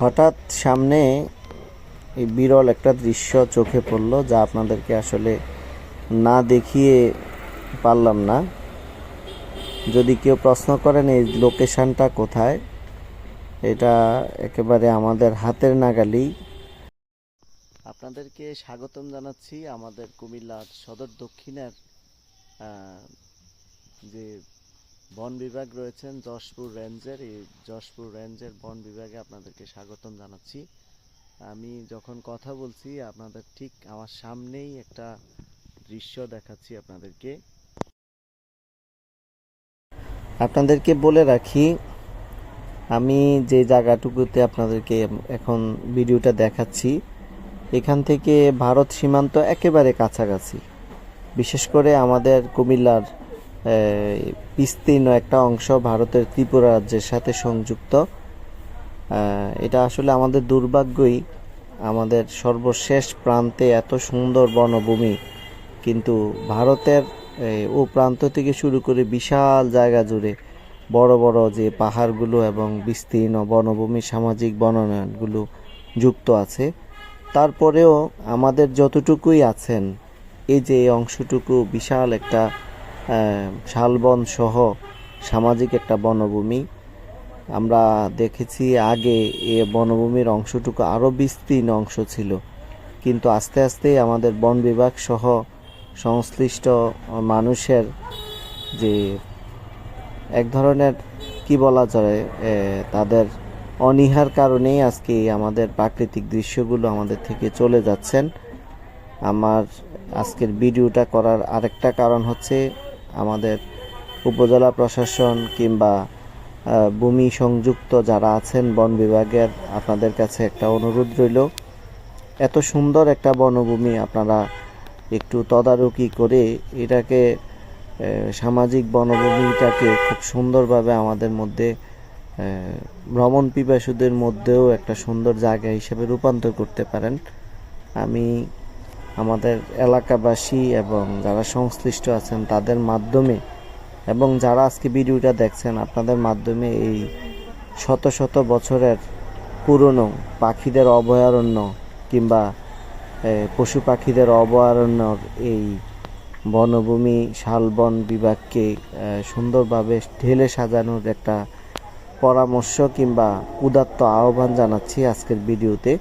হঠাৎ সামনে এই বিরল একটা দৃশ্য চোখে পড়ল যা আপনাদেরকে আসলে না দেখিয়ে পারলাম না। যদি কেউ প্রশ্ন করেন, এই লোকেশানটা কোথায়? এটা একেবারে আমাদের হাতের নাগালি। আপনাদেরকে স্বাগতম জানাচ্ছি আমাদের কুমিল্লার সদর দক্ষিণের যে বন বিভাগ রয়েছেন যশপুর রেঞ্জের। এই যশপুর রেঞ্জের বন বিভাগে আপনাদেরকে স্বাগতম জানাচ্ছি। আমি যখন কথা বলছি, আপনাদের ঠিক আমার সামনেই একটা দৃশ্য দেখাচ্ছি আপনাদেরকে। আপনাদেরকে বলে রাখি, আমি যে জায়গাটুকুতে আপনাদেরকে এখন ভিডিওটা দেখাচ্ছি, এখান থেকে ভারত সীমান্ত একেবারে কাছাকাছি। বিশেষ করে আমাদের কুমিল্লার বিস্তীর্ণ একটা অংশ ভারতের ত্রিপুরা রাজ্যের সাথে সংযুক্ত। এটা আসলে আমাদের দুর্ভাগ্যই। আমাদের সর্বশেষ প্রান্তে এত সুন্দর বনভূমি, কিন্তু ভারতের ও প্রান্ত থেকে শুরু করে বিশাল জায়গা জুড়ে বড় বড় যে পাহাড়গুলো এবং বিস্তীর্ণ বনভূমি, সামাজিক বনায়নগুলো যুক্ত আছে। তারপরেও আমাদের যতটুকুই আছেন, এই যে অংশটুকু বিশাল একটা শালবন সহ সামাজিক একটা বনভূমি। আমরা দেখেছি আগে এ বনভূমির অংশটুকু আরও বিস্তীর্ণ অংশ ছিল। কিন্তু আস্তে আস্তে আমাদের বন বিভাগ সহ সংশ্লিষ্ট মানুষের যে এক ধরনের, কি বলা যায় তাদের অনীহার কারণেই আজকে আমাদের প্রাকৃতিক দৃশ্যগুলো আমাদের থেকে চলে যাচ্ছেন। আমার আজকের ভিডিওটা করার আরেকটা কারণ হচ্ছে আমাদের উপজেলা প্রশাসন কিংবা ভূমি সংযুক্ত যারা আছেন বন বিভাগের আপনাদের কাছে একটা অনুরোধ রইল। এত সুন্দর একটা বনভূমি আপনারা একটু তদারকি করে এটাকে সামাজিক বনভূমিটাকে খুব সুন্দরভাবে আমাদের মধ্যে ভ্রমণ পিপাসুদের মধ্যেও একটা সুন্দর জায়গা হিসেবে রূপান্তর করতে পারেন। আমি আমাদের এলাকাবাসী এবং যারা সংশ্লিষ্ট আছেন তাদের মাধ্যমে এবং যারা আজকে ভিডিওটা দেখছেন, আপনাদের মাধ্যমে এই শত শত বছরের পুরনো পাখিদের অভয়ারণ্য কিংবা পশু পাখিদের অভয়ারণ্যর এই বনভূমি শালবন বিভাগকে সুন্দরভাবে ঢেলে সাজানোর একটা পরামর্শ কিংবা উদাত্ত আহ্বান জানাচ্ছি আজকের ভিডিওতে।